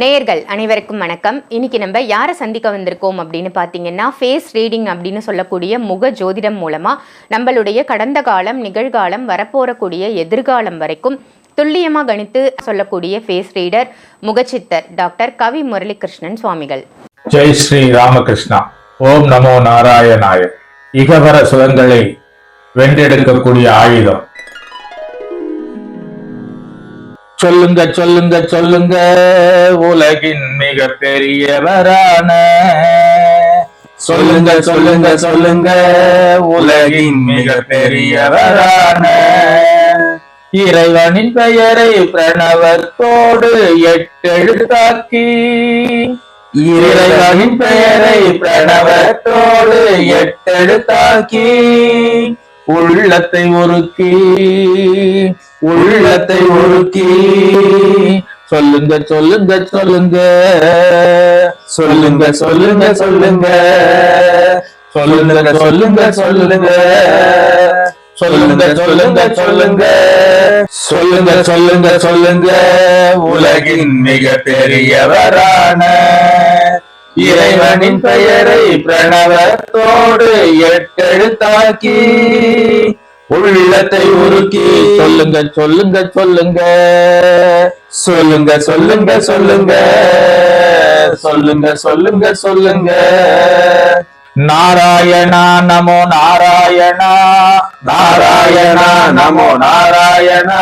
நேயர்கள் அனைவருக்கும் வணக்கம். இன்னைக்கு நம்ம யாரை சந்திக்க வந்திருக்கோம் அப்படின்னு பார்த்தீங்கன்னா ஃபேஸ் ரீடிங் அப்படின்னு சொல்லக்கூடிய முக ஜோதிடம் மூலமாக நம்மளுடைய கடந்த காலம் நிகழ்காலம் வரப்போறக்கூடிய எதிர்காலம் வரைக்கும் துல்லியமாக கணித்து சொல்லக்கூடிய ஃபேஸ் ரீடர் முகச்சித்தர் டாக்டர் கவி முரளிகிருஷ்ணன் சுவாமிகள். ஜெய் ஸ்ரீ ராமகிருஷ்ணா. ஓம் நமோ நாராயணாய. இகவர சுகங்களை வென்றெடுக்கக்கூடிய ஆயுதம். சொல்லுங்க சொல்லுங்க சொல்லுங்க. உலகின் மிக பெரியவரான சொல்லுங்க சொல்லுங்க சொல்லுங்க. உலகின் மிக பெரியவரான இறைவனின் பெயரை பிரணவத்தோடு எட்டெழுத்தாக்கி. இறைவனின் பெயரை பிரணவத்தோடு எட்டெழுத்தாக்கி. உள்ளத்தை ஒருக்கி உள்ளத்தை உருக்கி சொல்லுங்க சொல்லுங்க சொல்லுங்க. சொல்லுங்க சொல்லுங்க சொல்லுங்க. சொல்லுங்க சொல்லுங்க சொல்லுங்க. சொல்லுங்க சொல்லுங்க சொல்லுங்க. சொல்லுங்க சொல்லுங்க சொல்லுங்க. உலகின் மிக பெரியவரான இறைவனின் பெயரை பிரணவத்தோடு எட்டெழுத்தாக்கி உள்ளத்தை உருக்கி சொல்லுங்க சொல்லுங்க சொல்லுங்க சொல்லுங்க சொல்லுங்க சொல்லுங்க சொல்லுங்க சொல்லுங்க சொல்லுங்க. నారాయణ నమో నారాయణ. నారాయణ నమో నారాయణ.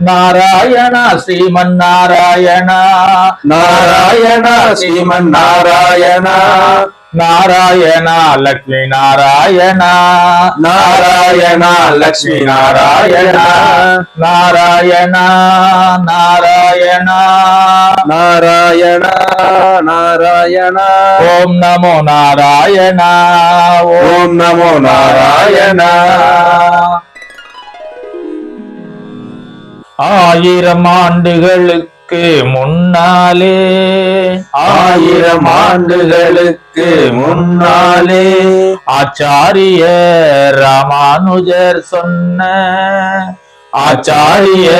నారాయణ శ్రీమన్నారాయణ. నారాయణ శ్రీమన్నారాయణ. நாராயணா லக்ஷ்மி நாராயணா. நாராயணா லக்ஷ்மி நாராயணா. நாராயணா நாராயணா. நாராயணா நாராயணா. ஓம் நமோ நாராயணா. ஓம் நமோ நாராயணா. ஆயிரம் ஆண்டுகளுக்கு முன்னாலே. ஆயிரம் ஆண்டுகளுக்கு முன்னாலே. ஆச்சாரிய ராமானுஜர் சொன்ன. ஆச்சாரிய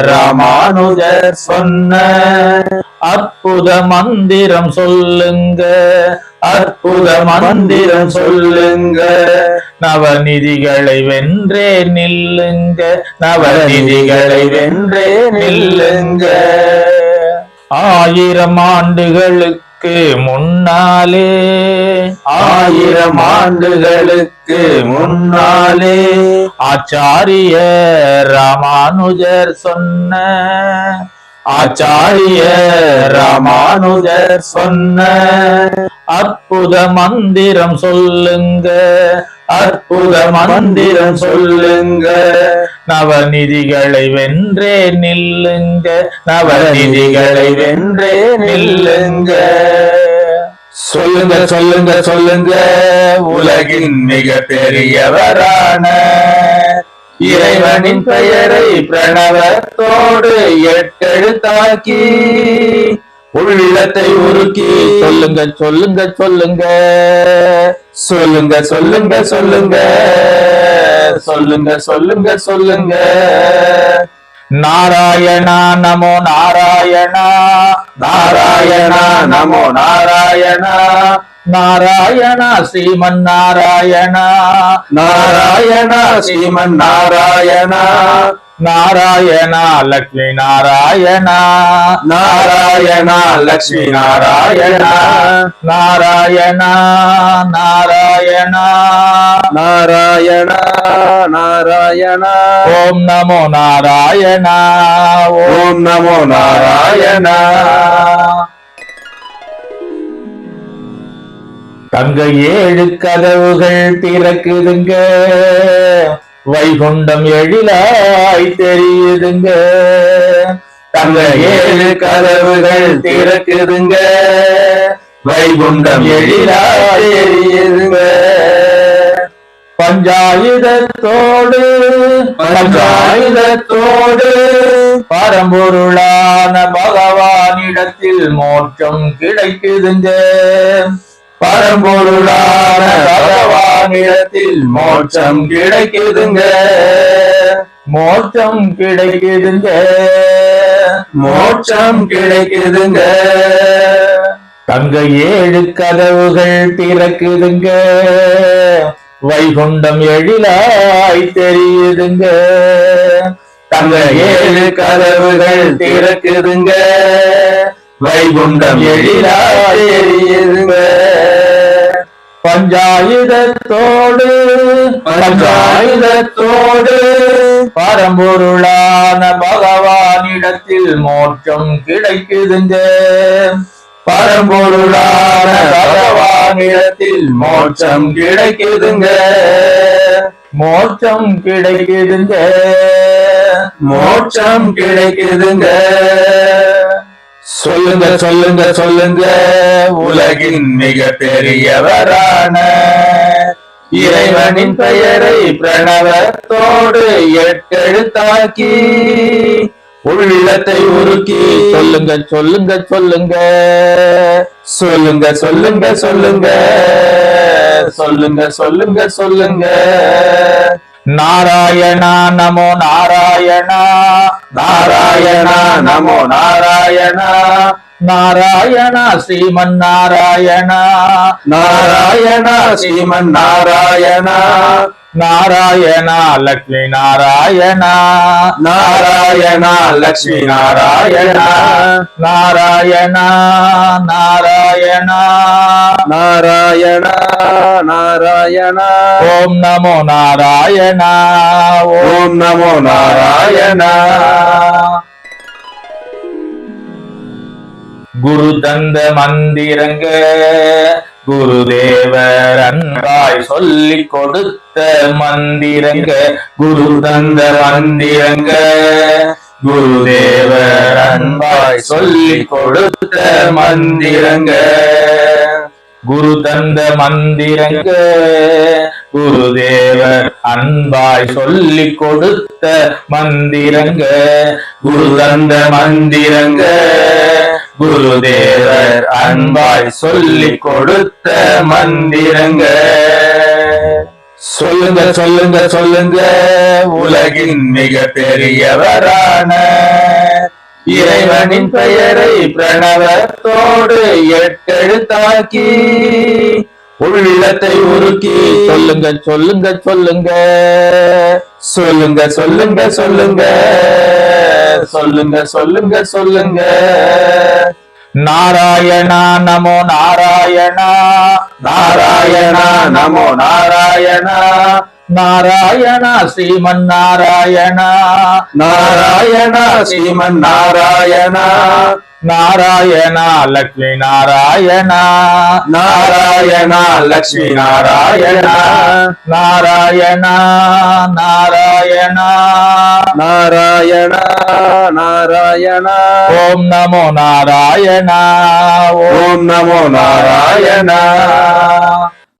ராமானுஜர் சொன்ன. அற்புத மந்திரம் சொல்லுங்க. அற்புத மந்திரம் சொல்லுங்க. நவநிதிகளை வென்றே நில்லுங்க. நவநிதிகளை வென்றே நில்லுங்க. ஆயிரம் ஆண்டுகளுக்கு முன்னாலே ஆயிரம் ஆண்டுகளுக்கு முன்னாலே ஆச்சாரிய ராமானுஜர் சொன்ன ஆச்சாரிய ராமானுஜர் சொன்ன அற்புத மந்திரம் சொல்லுங்க. அற்புத மந்திரம் சொல்லுங்க. நவநிதிகளை வென்றே நில்லுங்க. நவநிதிகளை வென்றே நில்லுங்க. சொல்லுங்க சொல்லுங்க சொல்லுங்க. உலகின் மிக பெரியவரான இறைவனின் பெயரை பிரணவத்தோடு எட்டெழுத்தாக்கி உள்ளத்தை உருக்கி. சொல்லுங்க சொல்லுங்க சொல்லுங்க. சொல்லுங்க சொல்லுங்க சொல்லுங்க. சொல்லுங்க சொல்லுங்க சொல்லுங்க. நாராயணா நமோ நாராயணா. நாராயணா நமோ நாராயணா. நாராயணா ஸ்ரீமன் நாராயணா. நாராயணா ஸ்ரீமன் நாராயணா. நாராயணா லக்ஷ்மி நாராயணா. நாராயணா லக்ஷ்மி நாராயணா நாராயணா. நாராயணா நாராயணா. நாராயணா ஓம் நமோ நாராயணா. ஓம் நமோ நாராயணா. தங்க ஏழு கதவுகள் திறக்குதுங்க. வைகுண்டம் எழிலாய் தெரியுதுங்க. தங்க ஏழு கதவுகள் திறக்குதுங்க. வைகுண்டம் எழிலாய் தெரியுதுங்க. பஞ்சாயுதத்தோடு பஞ்சாயுதத்தோடு பரம்பொருளான பகவானிடத்தில் மோட்சம் கிடைக்குதுங்க. பரம்பொருளான பகவானிடத்தில் மோட்சம் கிடைக்குதுங்க. மோட்சம் கிடைக்குதுங்க. மோட்சம் கிடைக்குதுங்க. தங்க ஏழு கதவுகள் திறக்குதுங்க. வைகுண்டம் எழிலாய் தெரியுதுங்க. தங்க ஏழு கதவுகள் திறக்குதுங்க. வைகுண்டம் எழிலாய் தெரியுதுங்க. பஞ்சாயுதத்தோடு பஞ்சாயுதத்தோடு பரம்பொருளான பகவானிடத்தில் மோட்சம் கிடைக்குதுங்க. பரம்பொருளான பகவானிடத்தில் மோட்சம் கிடைக்குதுங்க. மோட்சம் கிடைக்குதுங்க. மோட்சம் கிடைக்குதுங்க. சொல்லுங்க சொல்லுங்க சொல்லுங்க. உலகின் மிக பெரியவரான இறைவனின் பெயரை பிரணவத்தோடு எட்டெழுத்தாக்கி உள்ளத்தை உருக்கி. சொல்லுங்க சொல்லுங்க சொல்லுங்க. சொல்லுங்க சொல்லுங்க சொல்லுங்க. சொல்லுங்க சொல்லுங்க சொல்லுங்க. நாராயணா நமோ நாராயணா. నారాయణ నమో నారాయణ. నారాయణ శ్రీమన్నారాయణ. నారాయణ శ్రీమన్నారాయణ. నారాయణ లక్ష్మీ నారాయణ నారాయణ లక్ష్మీ నారాయణ నారాయణ నారాయణ. నారాయణ నారాయణ. ఓం నమో నారాయణ. ఓం నమో నారాయణ. குரு தந்த மந்திரங்க குருதேவர் அன்பாய் சொல்லி கொடுத்த மந்திரங்க குரு தந்த மந்திரங்க குருதேவர் அன்பாய் சொல்லி கொடுத்த மந்திரங்க. குரு தந்த மந்திரங்க குருதேவர் அன்பாய் சொல்லி கொடுத்த மந்திரங்க குரு தந்த மந்திரங்க. குருதேவர் அன்பாய் சொல்லி கொடுத்த மந்திரங்க. சொல்லுங்க சொல்லுங்க சொல்லுங்க. உலகின் மிக பெரியவரான இறைவனின் பெயரை பிரணவத்தோடு எட்டெழுத்தாக்கி உள்ளத்தை உருக்கி. சொல்லுங்க சொல்லுங்க சொல்லுங்க. சொல்லுங்க சொல்லுங்க சொல்லுங்க. சொல்லுங்க சொல்லுங்க சொல்லுங்க. நாராயணா நமோ நாராயணா. நாராயணா நமோ நாராயணா. నారాయణ శ్రీమన్నారాయణ. నారాయణ శ్రీమన్నారాయణ. నారాయణ లక్ష్మీ నారాయణ నారాయణ లక్ష్మీ నారాయణ నారాయణ నారాయణ. నారాయణ నారాయణ. ఓం నమో నారాయణ. ఓం నమో నారాయణ.